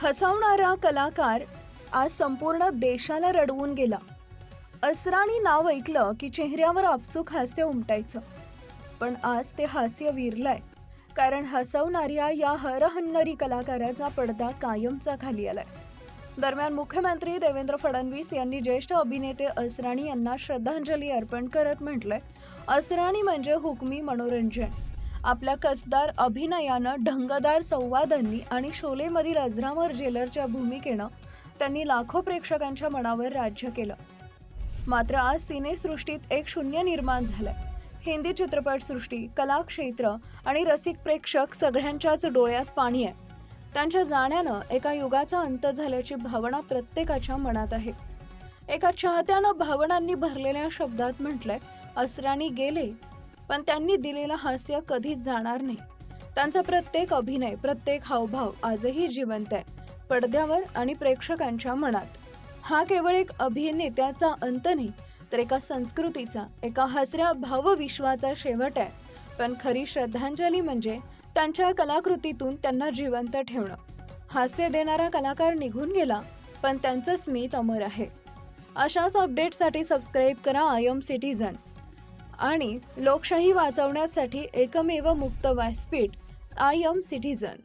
हसवणारा कलाकार आज संपूर्ण देशाला रडवून गेला. असराणी नाव ऐकलं की चेहऱ्यावर आपसूक हास्य उमटायचं. पण आज ते हास्य विरलंय कारण हसवणाऱ्या या हरहन्नरी कलाकाराचा पडदा कायमचा खाली आलाय. दरम्यान मुख्यमंत्री देवेंद्र फडणवीस यांनी ज्येष्ठ अभिनेते असराणी यांना श्रद्धांजली अर्पण करत म्हटलंय असराणी म्हणजे हुकमी मनोरंजन. आपल्या कसदार अभिनयानं ढंगदार संवादांनी आणि शोलेमधील अजरामर जेलरच्या भूमिकेनं त्यांनी लाखो प्रेक्षकांच्या मनावर राज्य केलं. मात्र आज सिनेसृष्टीत एक शून्य निर्माण झालंय. हिंदी चित्रपटसृष्टी कलाक्षेत्र आणि रसिक प्रेक्षक सगळ्यांच्याच डोळ्यात पाणी आहे. त्यांच्या जाण्यानं एका युगाचा अंत झाल्याची भावना प्रत्येकाच्या मनात आहे. एका चाहत्यानं भावनांनी भरलेल्या शब्दात म्हटलंय असरानी गेले पण त्यांनी दिलेलं हास्य कधीच जाणार नाही. त्यांचा प्रत्येक अभिनय प्रत्येक हावभाव आजही जिवंत आहे पडद्यावर आणि प्रेक्षकांच्या मनात. हा केवळ एक अभिनेत्याचा अंत नाही तर एका संस्कृतीचा एका हसऱ्या भावविश्वाचा शेवट आहे. पण खरी श्रद्धांजली म्हणजे त्यांच्या कलाकृतीतून त्यांना जिवंत ठेवणं. हास्य देणारा कलाकार निघून गेला पण त्यांचं स्मित अमर आहे. अशाच अपडेटसाठी सबस्क्राईब करा आय एम सिटीझन आणि लोकशाही वाचवण्यासाठी एकमेव मुक्त व्यासपीठ आय एम सिटीजन